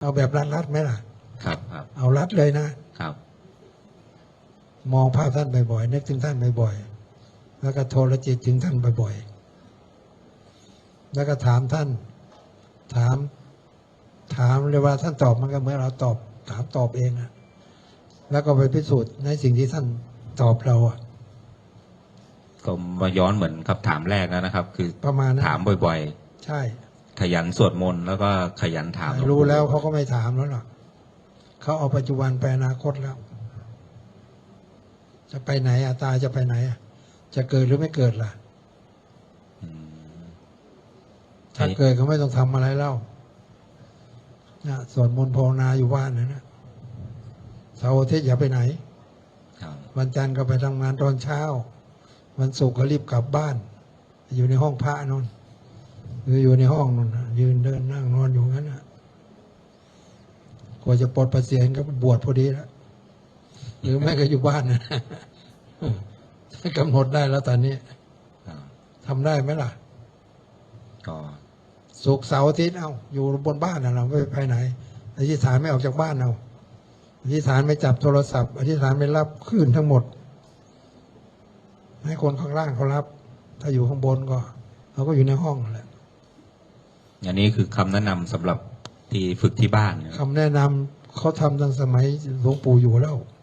เอาแบบรัดๆไหมล่ะ ครับครับ เอารัดเลยนะครับ มองภาพท่านบ่อยๆนึกถึงท่านบ่อยๆแล้วก็โทรจิตถึงท่านบ่อยๆแล้วก็ถามท่าน ถาม ถามเลยว่าท่านตอบมันก็เหมื่อนเราตอบ ถามตอบเองอะแล้วก็ไปพิสูจน์ในสิ่งที่ท่านตอบเราอะก็มาย้อนเหมือนคำถามแรกแล้วนะครับ คือประมาณนั้นถามบ่อยใช่ๆ ขยันสวดมนต์แล้วก็ขยันถามหลวงปู่รู้แล้วเขาก็ไม่ถามแล้วหรอกเขาเอาปัจจุบันไปอนาคตแล้ว จะไปไหนอะตายจะไปไหนอะจะเกิดหรือไม่เกิดล่ะอืมถ้าเกิดก็ไม่ต้องทำอะไรแล้วนะสวดมนต์ภาวนาอยู่บ้านนะนะเสาร์อาทิตย์อย่าไปไหนครับวันจันทร์ก็ไปทำงานตอนเช้า วันศุกร์ก็รีบกลับบ้าน อยู่ในห้องพระนน หรืออยู่ในห้องนนน่ะยืนเดินนั่งนอนอยู่งั้นนะกว่าจะปลดประเสียนก็บวชพอดีแล้วหรือไม่ก็อยู่บ้านนะกำหนดได้แล้วตอนนี้ครับทำได้ไหมล่ะก็ศุกร์เสาร์อาทิตย์เอาอยู่บนบ้านนะเราไม่ไปไหนอธิษฐานไม่ออกจากบ้านเอาอธิษฐานไม่จับโทรศัพท์อธิษฐานไม่รับคลื่นทั้งหมด ให้คนข้างล่างเขารับ ถ้าอยู่ข้างบนก็เราก็อยู่ในห้องนั่นแหละ อันนี้คือคำแนะนำสำหรับที่ฝึกที่บ้านนะครับ คำแนะนำเขาทำตั้งสมัยหลวงปู่อยู่แล้ว